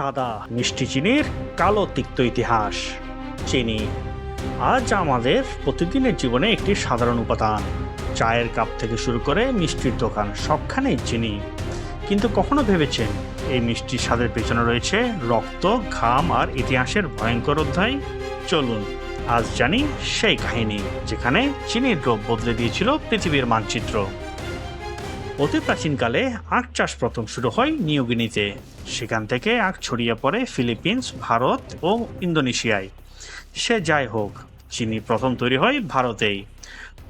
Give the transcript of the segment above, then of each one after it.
সাদা, মিষ্টি চিনির কালো তিক্ত ইতিহাস। চিনি আজ আমাদের প্রতিদিনের জীবনে একটি সাধারণ উপাদান। চায়ের কাপ থেকে শুরু করে মিষ্টির দোকান, সবখানেই চিনি। কিন্তু কখনো ভেবেছেন এই মিষ্টির স্বাদের পেছনে রয়েছে রক্ত, ঘাম আর ইতিহাসের ভয়ঙ্কর অধ্যায়? চলুন, আজ জানি সেই কাহিনী যেখানে চিনির রূপ বদলে দিয়েছিল পৃথিবীর মানচিত্র। অতি প্রাচীনকালে আখ চাষ প্রথম শুরু হয় নিউগিনিতে। সেখান থেকে আখ ছড়িয়ে পড়ে ফিলিপিন্স, ভারত ও ইন্দোনেশিয়ায়। সে যাই হোক চিনি প্রথম তৈরি হয় ভারতেই।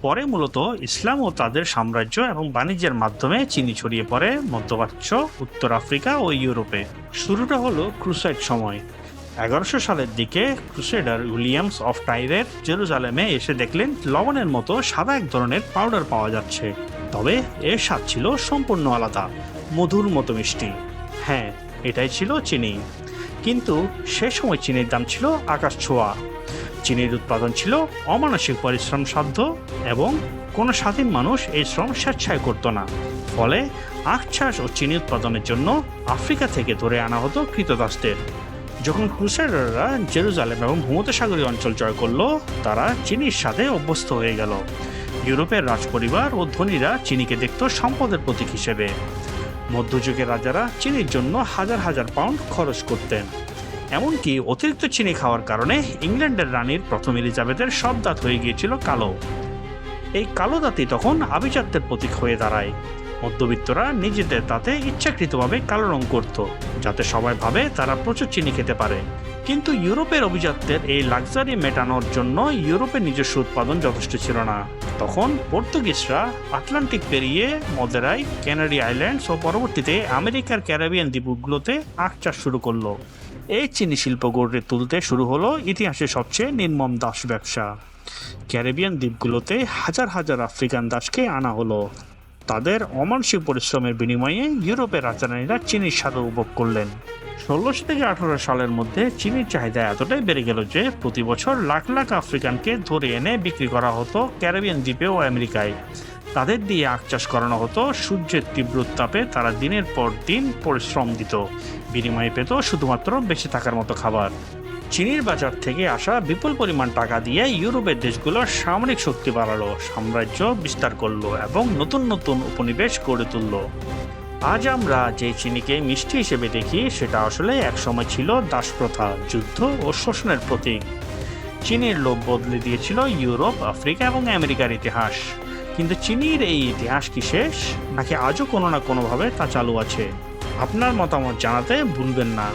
পরে মূলত ইসলাম ও তাদের সাম্রাজ্য এবং বাণিজ্যের মাধ্যমে চিনি ছড়িয়ে পড়ে মধ্যপ্রাচ্য, উত্তর আফ্রিকা ও ইউরোপে। শুরুটা হলো ক্রুসাইড সময়। এগারোশো সালের দিকে ক্রুসেডার উইলিয়ামস অফ টাইরের জেরুজালেমে এসে দেখলেন লবণের মতো সাদা এক ধরনের পাউডার পাওয়া যাচ্ছে। তবে এর স্বাদ ছিল সম্পূর্ণ আলাদা, মধুর মতো মিষ্টি। হ্যাঁ এটাই ছিল চিনি। কিন্তু সে সময় চিনির দাম ছিল আকাশ ছোঁয়া। চিনির উৎপাদন ছিল অমানসিক পরিশ্রম সাধ্য এবং কোনো স্বাধীন মানুষ এই শ্রম স্বেচ্ছায় করতো না। ফলে আখ চাষ ও চিনি উৎপাদনের জন্য আফ্রিকা থেকে ধরে আনা হতো কৃতদাসদের। যখন ক্রুসেডাররা জেরুজালেম এবং ভূমধ্যসাগরীয় অঞ্চল জয় করল, তারা চিনির সাথে অভ্যস্ত হয়ে গেল। ইউরোপের রাজপরিবার ও ধনীরা চিনিকে দেখত সম্পদের প্রতীক হিসেবে। মধ্যযুগের রাজারা চিনির জন্য হাজার হাজার পাউন্ড খরচ করতেন। এমনকি অতিরিক্ত চিনি খাওয়ার কারণে ইংল্যান্ডের রানীর প্রথম এলিজাবেথের সব দাঁত হয়ে গিয়েছিল কালো। এই কালো দাঁতই তখন আভিজাত্যের প্রতীক হয়ে দাঁড়ায়। মধ্যবিত্তরা নিজেদের তাতে ইচ্ছাকৃতভাবে কালো রং করত, যাতে সবাই ভাবে তারা প্রচুর চিনি খেতে পারে। কিন্তু ইউরোপের অভিজাত্যের এই লাক্সারি মেটানোর জন্য ইউরোপের নিজস্ব উৎপাদন যথেষ্ট ছিল না। তখন পর্তুগিজরা আটলান্টিক পেরিয়ে মদেরাই, ক্যানারি আইল্যান্ডস ও পরবর্তীতে আমেরিকার ক্যারাবিয়ান দ্বীপগুলোতে আখ চাষ শুরু করল। এই চিনি শিল্প গড়ে তুলতে শুরু হলো ইতিহাসের সবচেয়ে নির্মম দাস ব্যবসা। ক্যারিবিয়ান দ্বীপগুলোতে হাজার হাজার আফ্রিকান দাসকে আনা হলো। তাদের অমানসিক পরিশ্রমের বিনিময়ে ইউরোপের রাজধানীরা চিনির স্বাদ উপভোগ করলেন। ষোলোশো থেকে আঠারো সালের মধ্যে চিনির চাহিদা এতটাই বেড়ে গেল যে প্রতি বছর লাখ লাখ আফ্রিকানকে ধরে এনে বিক্রি করা হতো ক্যারিবিয়ান দ্বীপে ও আমেরিকায়। তাদের দিয়ে আখ চাষ করানো হতো, সূর্যের তীব্র উত্তাপে তারা দিনের পর দিন পরিশ্রম দিত। বিনিময়ে পেত শুধুমাত্র বেঁচে থাকার মতো খাবার। চীনের বাজার থেকে আসা বিপুল পরিমাণ টাকা দিয়ে ইউরোপের দেশগুলো সামরিক শক্তি বাড়ালো, সাম্রাজ্য বিস্তার করল এবং নতুন নতুন উপনিবেশ গড়ে তুলল। আজ আমরা যে চিনিকে মিষ্টি হিসেবে দেখি, সেটা আসলে একসময় ছিল দাসপ্রথা, যুদ্ধ ও শোষণের প্রতীক। চীনের লোভ বদলে দিয়েছিল ইউরোপ, আফ্রিকা এবং আমেরিকার ইতিহাস। কিন্তু চিনির এই ইতিহাস কি শেষ? নাকি আজও কোনো না কোনোভাবে তা চালু আছে? আপনার মতামত জানাতে ভুলবেন না।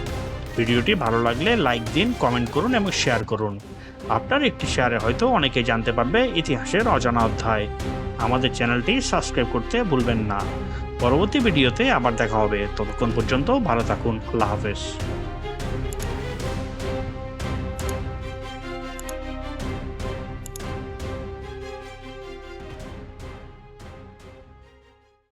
ভিডিওটি ভালো লাগলে লাইক দিন, কমেন্ট করুন এবং শেয়ার করুন। আপনার একটি শেয়ারে হয়তো অনেকে জানতে পারবে ইতিহাসের অজানা অধ্যায়। আমাদের চ্যানেলটি সাবস্ক্রাইব করতে ভুলবেন না। পরবর্তী ভিডিওতে আবার দেখা হবে। ততক্ষণ পর্যন্ত ভালো থাকুন। আল্লাহ হাফেজ।